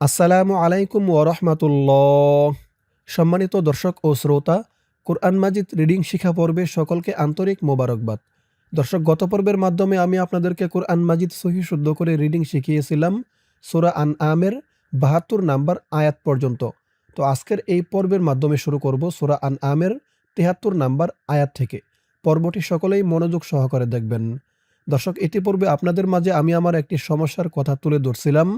আসসালামু আলাইকুম ওরহমাতুল্লাহ সম্মানিত দর্শক ও শ্রোতা, কোরআন মাজিদ রিডিং শিখা পর্বে সকলকে আন্তরিক মোবারকবাদ। দর্শক, গত পর্বের মাধ্যমে আমি আপনাদেরকে কোরআন মাজিদ সহি শুদ্ধ করে রিডিং শিখিয়েছিলাম সোরা আন আমের বাহাত্তর নাম্বার আয়াত পর্যন্ত। তো আজকের এই পর্বের মাধ্যমে শুরু করব সোরা আন আমের তেহাত্তর নাম্বার আয়াত থেকে। পর্বটি সকলেই মনোযোগ সহকারে দেখবেন। দর্শক, ইতিপূর্বে আপনাদের মাঝে আমি আমার একটি সমস্যার কথা তুলে ধরছিলাম।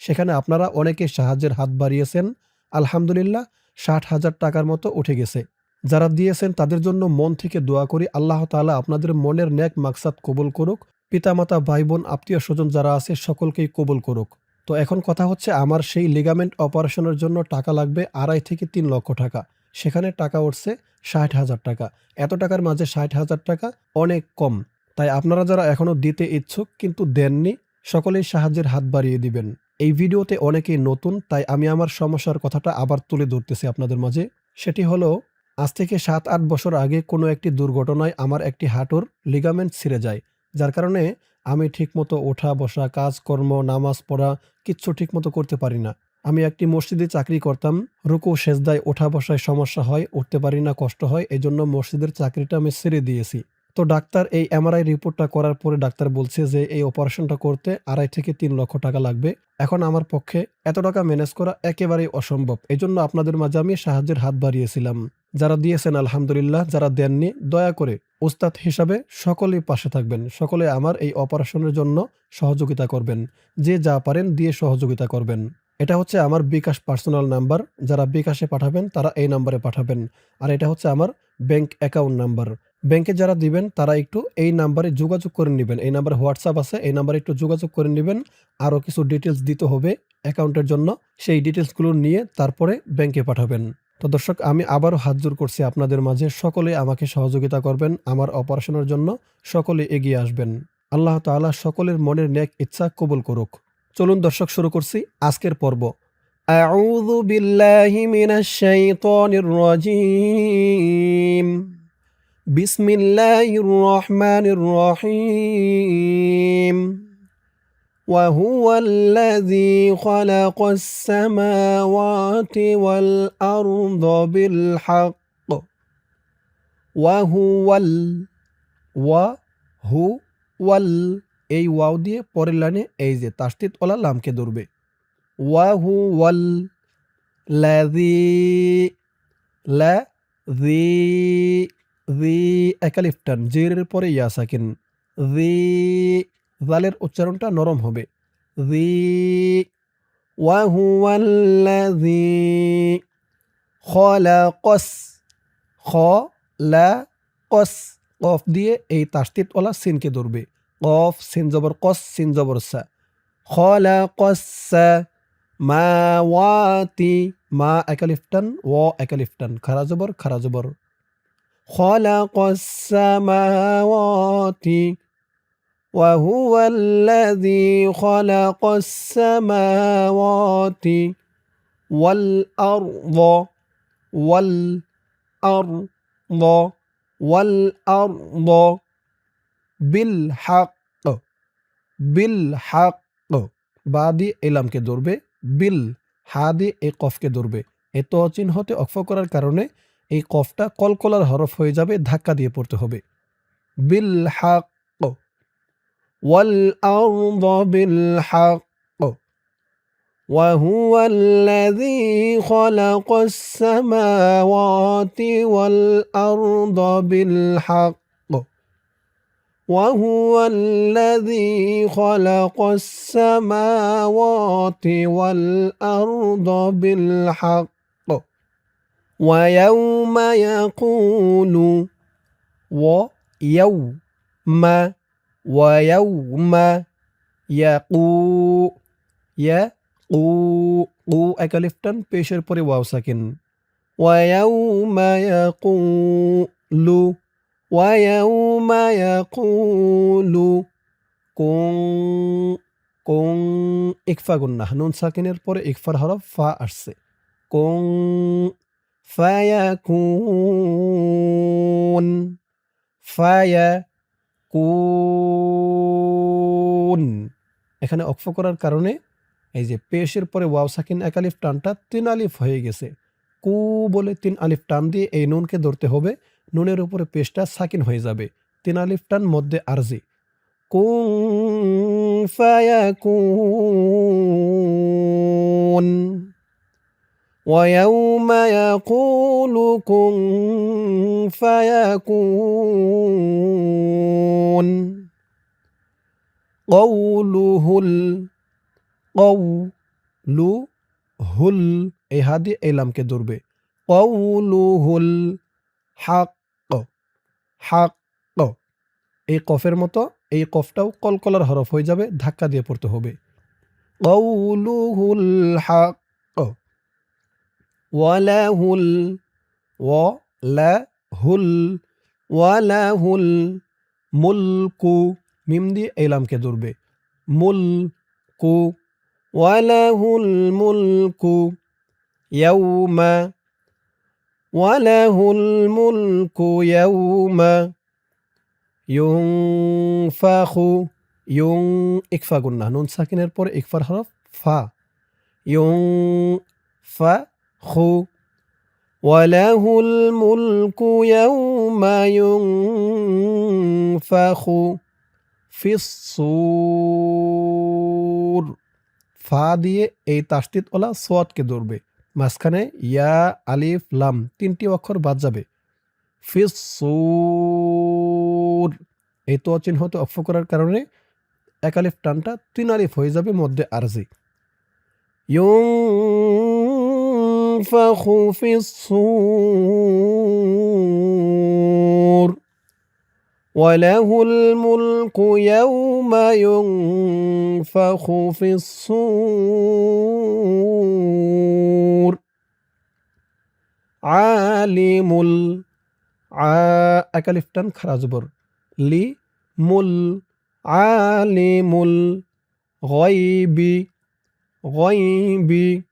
সেখানে আপনারা অনেকে সাহায্যের হাত বাড়িয়েছেন। আলহামদুলিল্লাহ, ষাট হাজার টাকার মতো উঠে গেছে। যারা দিয়েছেন তাদের জন্য মন থেকে দোয়া করি, আল্লাহ তাআলা আপনাদের মনের ন্যাক মাকসাদ কবুল করুক। পিতামাতা ভাই বোন আত্মীয় স্বজন যারা আছে, সকলকেই কবুল করুক। তো এখন কথা হচ্ছে, আমার সেই লিগামেন্ট অপারেশনের জন্য টাকা লাগবে আড়াই থেকে তিন লক্ষ টাকা। সেখানে টাকা উঠছে ষাট হাজার টাকা। এত টাকার মাঝে ষাট হাজার টাকা অনেক কম। তাই আপনারা যারা এখনও দিতে ইচ্ছুক, কিন্তু দেননি, সকলেই সাহায্যের হাত বাড়িয়ে দিবেন। এই ভিডিওতে অনেকেই নতুন, তাই আমি আমার সমস্যার কথাটা আবার তুলে ধরতেছি আপনাদের মাঝে। সেটি হলো, আজ থেকে সাত, আট বছর আগে কোনো একটি দুর্ঘটনায় আমার একটি হাঁটুর লিগামেন্ট ছিঁড়ে যায়, যার কারণে আমি ঠিকমতো ওঠা, বসা, কাজকর্ম, নামাজ পড়া কিচ্ছু ঠিকমতো করতে পারি না। আমি একটি মসজিদে চাকরি করতাম, রুকু সেজদায় ওঠা বসায় সমস্যা হয়, উঠতে পারি না, কষ্ট হয় এই জন্য মসজিদের চাকরিটা আমি ছেড়ে দিয়েছি। তো ডাক্তার এই এমআরআই রিপোর্টটা করার পরে ডাক্তার বলছে যে এই অপারেশনটা করতে আড়াই থেকে তিন লক্ষ টাকা লাগবে। এখন আমার পক্ষে এত টাকা ম্যানেজ করা একেবারেই অসম্ভব। এই জন্য আপনাদের মাঝে আমি সাহায্যের হাত বাড়িয়েছিলাম। যারা দিয়েছেন, আলহামদুলিল্লাহ, যারা দেননি, দয়া করে ওস্তাদ হিসাবে সকলেই পাশে থাকবেন। সকলে আমার এই অপারেশনের জন্য সহযোগিতা করবেন। যে যা পারেন দিয়ে সহযোগিতা করবেন। এটা হচ্ছে আমার বিকাশ পার্সোনাল নাম্বার যারা বিকাশে পাঠাবেন, তারা এই নাম্বারে পাঠাবেন। আর এটা হচ্ছে আমার ব্যাংক অ্যাকাউন্ট নাম্বার ব্যাংকে যারা দিবেন তারা একটু এই নাম্বারে যোগাযোগ করে নেবেন এই নাম্বারে হোয়াটসঅ্যাপ আছে এই নাম্বারে একটু যোগাযোগ করে নেবেন আরও কিছু ডিটেলস দিতে হবে অ্যাকাউন্টের জন্য সেই ডিটেলসগুলো নিয়ে তারপরে ব্যাংকে পাঠাবেন তো দর্শক আমি আবারও হাত জোর করছি আপনাদের মাঝে সকলে আমাকে সহযোগিতা করবেন আমার অপারেশনের জন্য সকলে এগিয়ে আসবেন আল্লাহ তাআলা সকলের মনের ন্যাক ইচ্ছা কবুল করুক চলুন দর্শক শুরু করছি আজকের পর্ব أعوذ بالله من الشيطان الرجيم بسم الله الرحمن الرحيم وهو الذي خلق السماوات والأرض بالحق وهو ال وهو ال এই ওয়াও দিয়ে পরের লাইনে এই যে তাস্তিত ওলা লামকে ধরবে ওয়াহু ওয়াল লাযী লাযী জি একালিফটান জিরের পরে ইয়া সাকিন জি জালের উচ্চারণটা নরম হবে। জি ওয়াহুয়াল্লাযী খলাকস খলাকস, কফ দিয়ে এই তাসতিত ওলা সিনকে ধরবে। কফ, সিন জবর কস, সিন জবর সা। খলাকসা মাওয়াতি মা একালিফটান ও একালিফটান খারা জবর খারা জবর। خلق السماوات وهو الذي خلق السماوات والأرض والأرض والأرض بالحق بالحق বাদি এলামকে ধরবে বিল হা দিয়ে এই কফকে ধরবে এ তো চিহ্নতে অক্ষ করার কারণে এই কফটা কলকলার হরফ হয়ে যাবে ধাক্কা দিয়ে পড়তে হবে বিল হাক ওয়াল আরদ বিল হাক وهو الذي خلق السماوات والأرض بالحق وهو الذي خلق السماوات والأرض بالحق ويوم يقول ويوم ويوم يقو يقو قو একালিফটান পেশের পরে ওয়াও সাকিন ويوم يقول ويوم يقول كن كن ইকফা গুন্না নুন সাকিনের পরে ইকফার হরফ ফা আসছে কুং ফায়াকুন ফায়াকুন এখানে অক্ফ করার কারণে এই যে পেশের পরে ওয়াও সাকিন এক আলিফ টানটা তিন আলিফ হয়ে গেছে কু বলে তিন আলিফ টান দিয়ে এই নুনকে ধরতে হবে নুনের উপরে পেশটা সাকিন হয়ে যাবে তিন আলিফ টান মধ্যে আরজি কুন ফায়াকুন ويوم يقول كن فيكون قوله القول এই হাত দিয়ে এই লামকে ধরবে কৌলুহুল হাক হাক এই কফের মতো এই কফটাও কলকলার হরফ হয়ে যাবে ধাক্কা দিয়ে পড়তে হবে কৌলুহুল হাক ওয়ালাহুল ওয়ালাহুল ওয়ালাহুল মুলকু মিম দিয়ে এই লামকে ধরবে মুলকু ওয়ালাহুল মুলকু ইয়াউমা ওয়ালাহুল মুলকু ইয়াউমা ইউনফাখু ইউং ইকফা গুন্না নুন সাকিনের পরে ইকফার হরফ ফা ইউং ফা খু وله الملك يوم ينفخ في الصور ফা দিয়ে এই তাস্তিত ওলা সোয়াদকে ধরবে মাঝখানে ইয়া আলিফ লাম তিনটি অক্ষর বাদ যাবে ফিসুর এই তো চিহ্নতে অক্ষ করার কারণে এক আলিফ টানটা তিন আলিফ হয়ে যাবে মধ্যে আরজি ينفخ في الصور وله الملك يوم ينفخ في الصور عالم ال أكلف تن خرازبر لي مل عالم الغيب غيب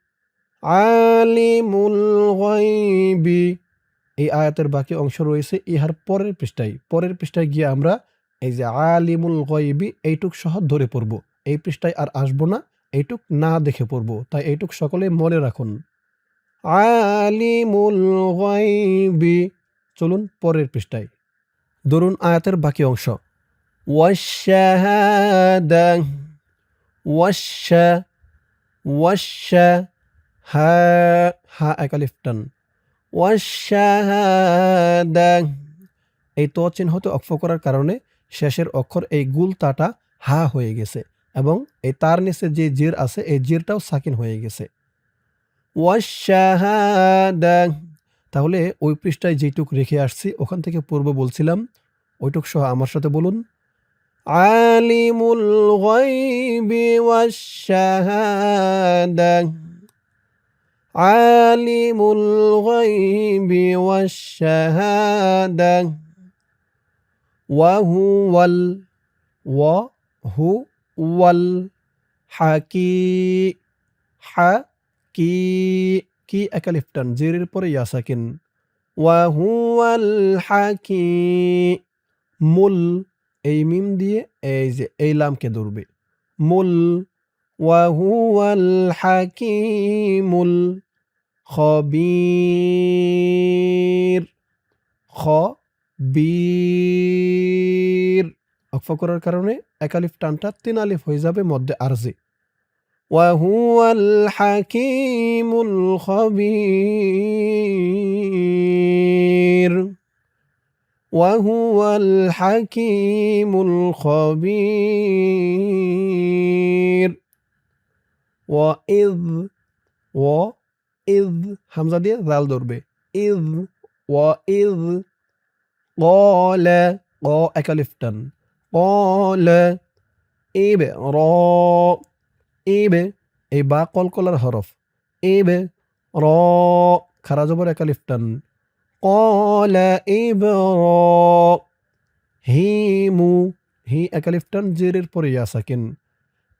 আলিমুল গায়বি। এই আয়াতের বাকি অংশ রয়েছে ইহার পরের পৃষ্ঠায়। পরের পৃষ্ঠায় গিয়ে আমরা এই যে আলিমুল গায়বি, এইটুক সহ ধরে পড়ব। এই পৃষ্ঠায় আর আসব না, এইটুক না দেখে পড়ব। তাই এইটুক সকলে মনে রাখুন। আলিমুল গায়বি। চলুন পরের পৃষ্ঠায়। ধরুন আয়াতের বাকি অংশ। ওয়াশাহাদা ওয়াশা ওয়াশা হা হা টান। ওয়াশাহাদা এই তো চিহ্নতে অক্ষ করার কারণে শেষের অক্ষর এই গুল তাটা হা হয়ে গেছে এবং এই তার নিচে যে জির আছে, এই জিরটাও সাকিন হয়ে গেছে। ওয়াশাহাদা তাহলে ওই পৃষ্ঠায় যেটুক রেখে আসছি, ওখান থেকে পূর্ব বলছিলাম, ওইটুক সহ আমার সাথে বলুন। আলিমুল গায়বি ওয়াশাহাদা عالم الغيب والشهادة وهو ال وهو الحكي حكي কি একালিফ টান জেরের পরে ইয়া সাকিন ওয়াহুয়াল হাকি মুল এই মিম দিয়ে এই যে এই লামকে ধরবে মুল ওয়াহুয়াল হাকিমুল খবির খবির অক্ফ করার কারণে একালিফ টানটা তিন আলিফ হয়ে যাবে মধ্যে আরজি وهو الحكيم الخبير وهو الحكيم الخبير وإذ وإذ হামজা দিয়ে জাল ধরবে إذ وإذ قال ق একালিফ টান قال إبرا ইবে এই বা কলকলার হরফ ইবে র খারা জবর একালিফ টান কলা ইব হিমু হি একালিফ টান জেরের পরে ইয়া সাকিন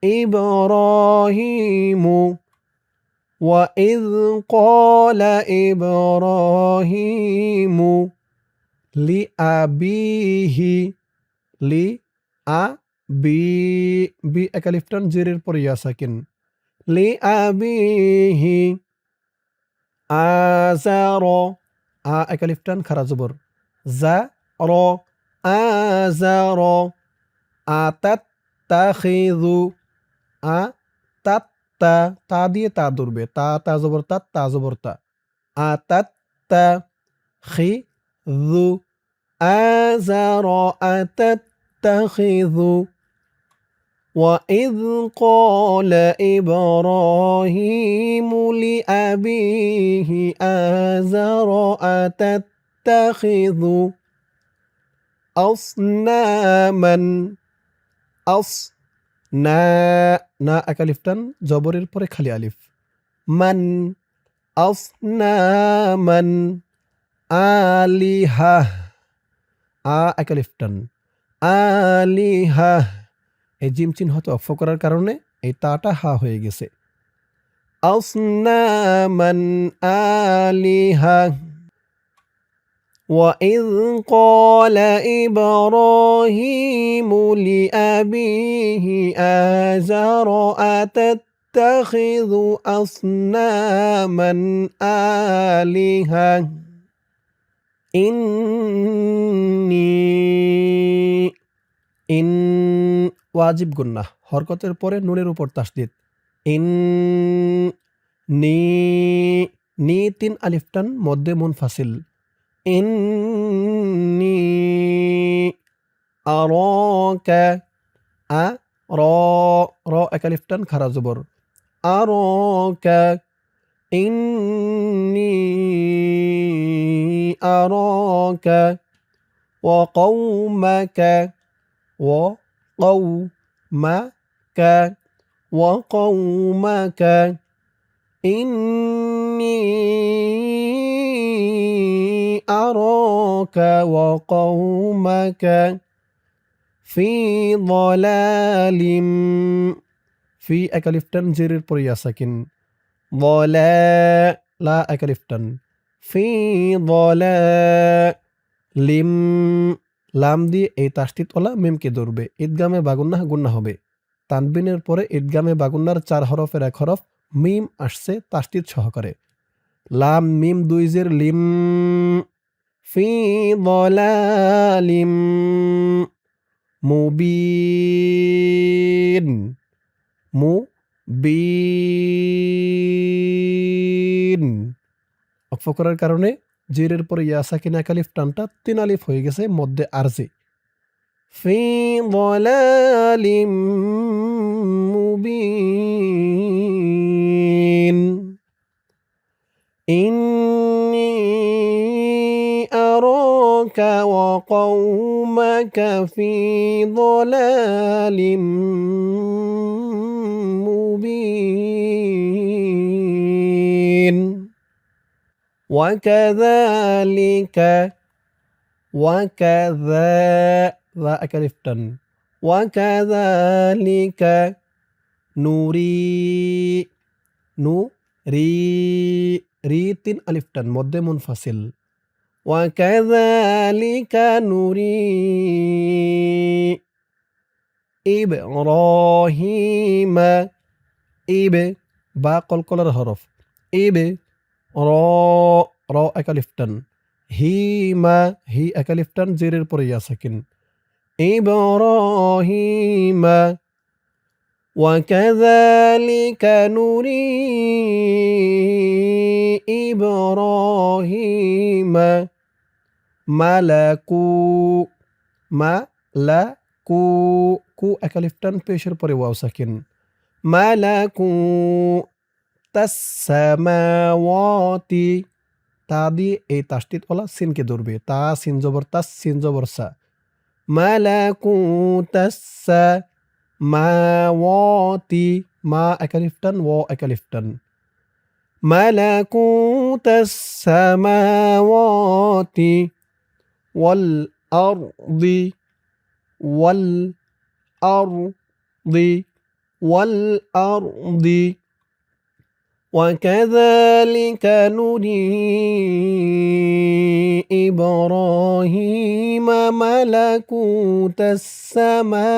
ইব্রাহিমু وإذ قال إبراهيم لأبيه لأبيه বি বি একালিফটান জেরের পরে ইয়া সাকিন লিআবিহি আজার আ একালিফ টান খারা জবর জা র আজার আতাত তাখিযু আ তাত তা তা দিয়ে তা ধরবে তা তা জবর তা তা জবর তা আতাত তা খি যু আজার আতাত তাখিযু وإذ قال إبراهيم لأبيه آزر أتتخذ أصناما أص না না এক আলিফ টান, জবরের পরে খালি আলিফ। মান আসনামান আলিহা, আ এক আলিফ টান। আলিহা, এই জিম চিহ্নতে অক্ষ করার কারণে এই তাটা হা হয়ে গেছে। আসনামান আলিহা وإذ قال إبراهيم لأبيه آزر أتتخذ أصناما آلهة إني ইন ওয়াজিব গুন্না হরকতের পরে নুনের উপর তাসদিদ ইন নি নি তিন আলিফটান মধ্যে মুনফাসিল إني أراك أرى را أكاليفتان خرا زبر أراك إني أراك وقومك وقومك وقومك إني أراك وقومك في ضلال في أكلفتن زير البريا ساكن ضلال لا أكلفتن في ضلال লিম লাম দিয়ে এই তাস্তিত ওলা মিমকে ধরবে ঈদগামে বাগুন্না গুন্না হবে তানবিনের পরে ঈদগামে বাগুন্নার চার হরফের এক হরফ মিম আসছে তাস্তিত সহকারে লাম মিম দুই জের লিম ফি লিম মুবিন মু বিন অক্ষ করার কারণে জিরের পরে ইয়াসাকিন একালিফ টানটা তিন আলিফ হয়ে গেছে মধ্যে আরজি ফি ضلال মুবিন إني أراك وقومك في ضلال مبين. وكذلك وكذا ذا أكلفتن وكذلك نوري نوري ريت ألفتن مد منفصل. وكذلك نري إبراهيم. إب با قلقلر حرف إب را را أكلفتن. هيما هي أكلفتن. زير البرية سكن إبراهيم. وكذلك نري إبراهيم. মালাকু মা লা কু কু একালিফটান পেশের পরে ওয়াও সাকিন মালাকু তাসসামাওয়াতি তা দিয়ে এই তাসটিত ওলা সিনকে ধরবে। তা সিন জবর তাস সিন জবর সা। মালাকু তাসা মাওয়াতি মা একালিফটান ও একালিফটান মালাকু তাসমাওয়াতি والأرض والأرض والأرض وكذلك نري إبراهيم ملكوت السماوات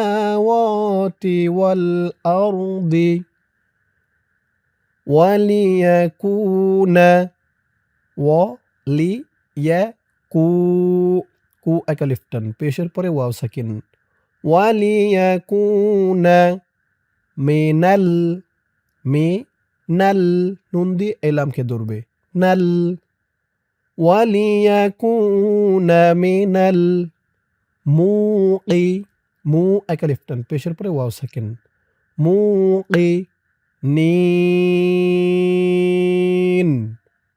والأرض وليكون وليكون কু একা লিফটান পেশের পরে ওয়াও সাকিন ওয়ালিয়াকুন মিনাল মিনাল নুন দিয়ে এলামকে ধরবে নাল ওয়ালিয়াকুন মিনাল মুকি মু একা লিফটান পেশের পরে ওয়াও সাকিন মুকি নিন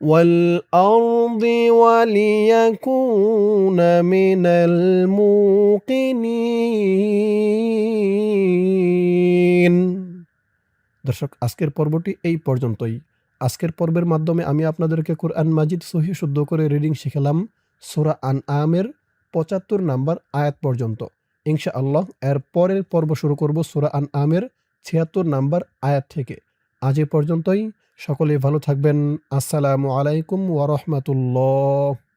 والأرض وليكون من الموقنين দর্শক আজকের পর্বটি এই পর্যন্তই আজকের পর্বের মাধ্যমে আমি আপনাদেরকে কোরআন মাজিদ সহি শুদ্ধ করে রিডিং শিখালাম সোরা আন আমের পঁচাত্তর নাম্বার আয়াত পর্যন্ত ইনশা আল্লাহ এর পরের পর্ব শুরু করব সোরা আন আমের ছিয়াত্তর নাম্বার আয়াত থেকে আজ এ পর্যন্তই সকলে ভালো থাকবেন। আসসালামু আলাইকুম ওয়ারহমাতুল্লাহ